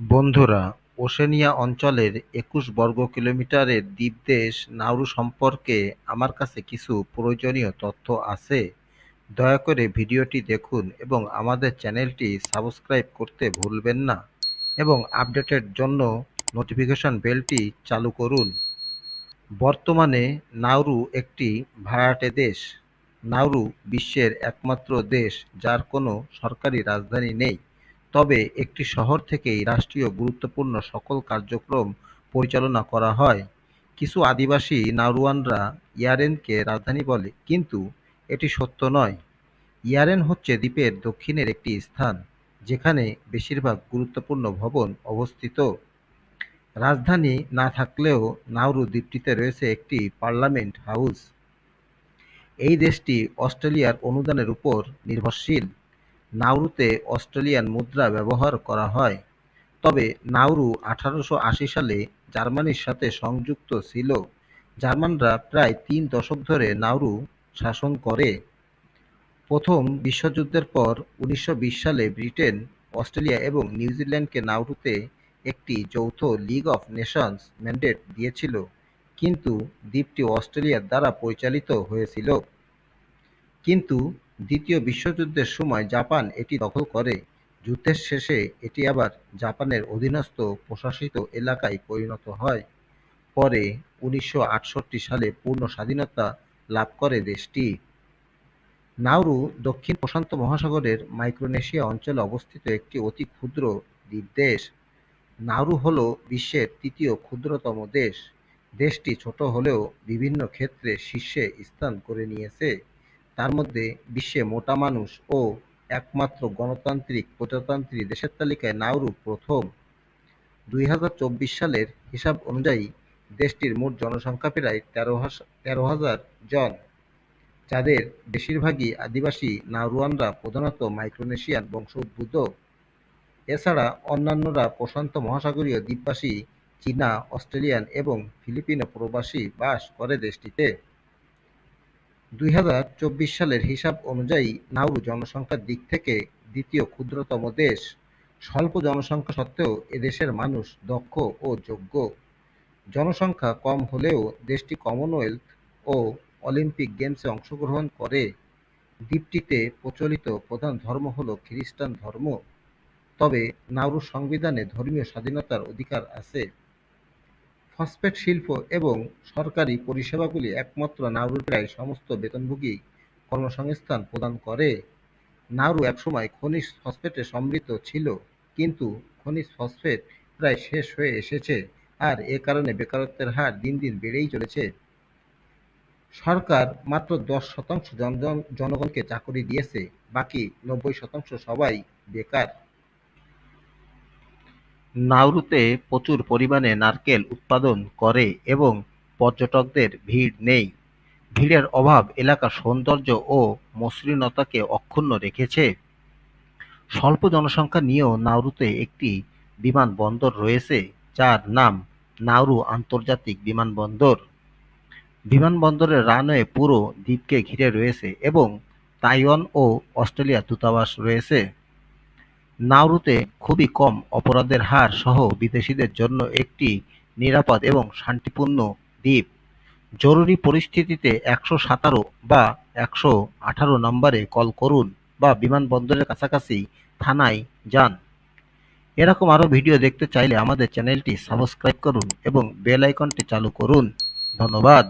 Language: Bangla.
বন্ধুরা, ওশেনিয়া অঞ্চলের একুশ বর্গ কিলোমিটারের দ্বীপদেশ নাউরু সম্পর্কে আমার কাছে কিছু প্রয়োজনীয় তথ্য আছে। দয়া করে ভিডিওটি দেখুন এবং আমাদের চ্যানেলটি সাবস্ক্রাইব করতে ভুলবেন না এবং আপডেটের জন্য নোটিফিকেশন বেলটি চালু করুন। বর্তমানে নাউরু একটি ভাড়াটে দেশ। নাউরু বিশ্বের একমাত্র দেশ যার কোনো সরকারি রাজধানী নেই, তবে একটি শহর থেকেই রাষ্ট্রীয় গুরুত্বপূর্ণ সকল কার্যক্রম পরিচালনা করা হয়। কিছু আদিবাসী নাউরুয়ানরা ইয়ারেনকে রাজধানী বলে, কিন্তু এটি সত্য নয়। ইয়ারেন হচ্ছে দ্বীপের দক্ষিণের একটি স্থান, যেখানে বেশিরভাগ গুরুত্বপূর্ণ ভবন অবস্থিত। রাজধানী না থাকলেও নাউরু দ্বীপটিতে রয়েছে একটি পার্লামেন্ট হাউস। এই দেশটি অস্ট্রেলিয়ার অনুদানের উপর নির্ভরশীল। নাউরুতে অস্ট্রেলিয়ান মুদ্রা ব্যবহার করা হয়, তবে নাউরু আঠারোশো আশি সালে জার্মানির সাথে সংযুক্ত ছিল। জার্মানরা প্রায় তিন দশক ধরে নাউরু শাসন করে। প্রথম বিশ্বযুদ্ধের পর উনিশশো বিশ সালে ব্রিটেন, অস্ট্রেলিয়া এবং নিউজিল্যান্ডকে নাউরুতে একটি যৌথ লীগ অফ নেশনস ম্যান্ডেট দিয়েছিল, কিন্তু দ্বীপটি অস্ট্রেলিয়ার দ্বারা পরিচালিত হয়েছিল। কিন্তু দ্বিতীয় বিশ্বযুদ্ধের সময় জাপান এটি দখল করে। যুদ্ধের শেষে এটি আবার জাপানের অধীনস্থ প্রশাসিত এলাকায় পরিণত হয়। পরে উনিশশো আটষট্টি সালে পূর্ণ স্বাধীনতা লাভ করে দেশটি। নাউরু দক্ষিণ প্রশান্ত মহাসাগরের মাইক্রোনেশিয়া অঞ্চলে অবস্থিত একটি অতি ক্ষুদ্র দ্বীপদেশ। নাউরু হল বিশ্বের তৃতীয় ক্ষুদ্রতম দেশ। দেশটি ছোট হলেও বিভিন্ন ক্ষেত্রে শীর্ষে স্থান করে নিয়েছে, তার মধ্যে বিশ্বে মোটা মানুষ ও একমাত্র গণতান্ত্রিক প্রজাতন্ত্রী দেশের তালিকায় নাউরু প্রথম। দুই হাজার চব্বিশ সালের হিসাব অনুযায়ী দেশটির মোট জনসংখ্যা প্রায় তেরো হাজার জন, যাদের বেশিরভাগই আদিবাসী নাউরুয়ানরা প্রধানত মাইক্রোনেশিয়ান বংশোদ্ভূত। এছাড়া অন্যান্যরা প্রশান্ত মহাসাগরীয় দ্বীপবাসী, চীনা, অস্ট্রেলিয়ান এবং ফিলিপিনো প্রবাসী বাস করে দেশটিতে। দুই হাজার চব্বিশ সালের হিসাব অনুযায়ী নাউরু জনসংখ্যার দিক থেকে দ্বিতীয় ক্ষুদ্রতম দেশ। স্বল্প জনসংখ্যা সত্ত্বেও এদেশের মানুষ দক্ষ ও যোগ্য। জনসংখ্যা কম হলেও দেশটি কমনওয়েলথ ও অলিম্পিক গেমসে অংশগ্রহণ করে। দ্বীপটিতে প্রচলিত প্রধান ধর্ম হল খ্রিস্টান ধর্ম, তবে নাউরুর সংবিধানে ধর্মীয় স্বাধীনতার অধিকার আছে। ফসফেট শিল্প এবং সরকারি পরিষেবাগুলি একমাত্র নাউরুর প্রায় সমস্ত বেতনভোগী কর্মসংস্থান প্রদান করে। নাউরু একসময় খনিজ ফসফেটে সমৃদ্ধ ছিল, কিন্তু খনিজ ফসফেট প্রায় শেষ হয়ে এসেছে আর এ কারণে বেকারত্বের হার দিন দিন বেড়েই চলেছে। সরকার মাত্র দশ শতাংশ জনগণকে চাকুরি দিয়েছে, বাকি নব্বই শতাংশ সবাই বেকার। নাউরুতে প্রচুর পরিমাণে নারকেল উৎপাদন করে এবং পর্যটকদের ভিড় নেই। ভিড়ের অভাব এলাকার সৌন্দর্য ও মসৃণতাকে অক্ষুণ্ণ রেখেছে। স্বল্প জনসংখ্যা নিয়েও নাউরুতে একটি বিমানবন্দর রয়েছে, যার নাম নাউরু আন্তর্জাতিক বিমানবন্দর। বিমানবন্দরের রানওয়ে পুরো দ্বীপকে ঘিরে রয়েছে এবং তাইওয়ান ও অস্ট্রেলিয়ার দূতাবাস রয়েছে। নাউরুতে খুবই কম অপরাধের হার সহ বিদেশীদের জন্য একটি নিরাপদ এবং শান্তিপূর্ণ দ্বীপ। জরুরি পরিস্থিতিতে একশো সাতারো বা একশো আঠারো নম্বরে কল করুন বা বিমানবন্দরের কাছাকাছি থানায় যান। এরকম আরও ভিডিও দেখতে চাইলে আমাদের চ্যানেলটি সাবস্ক্রাইব করুন এবং বেল আইকনটি চালু করুন। ধন্যবাদ।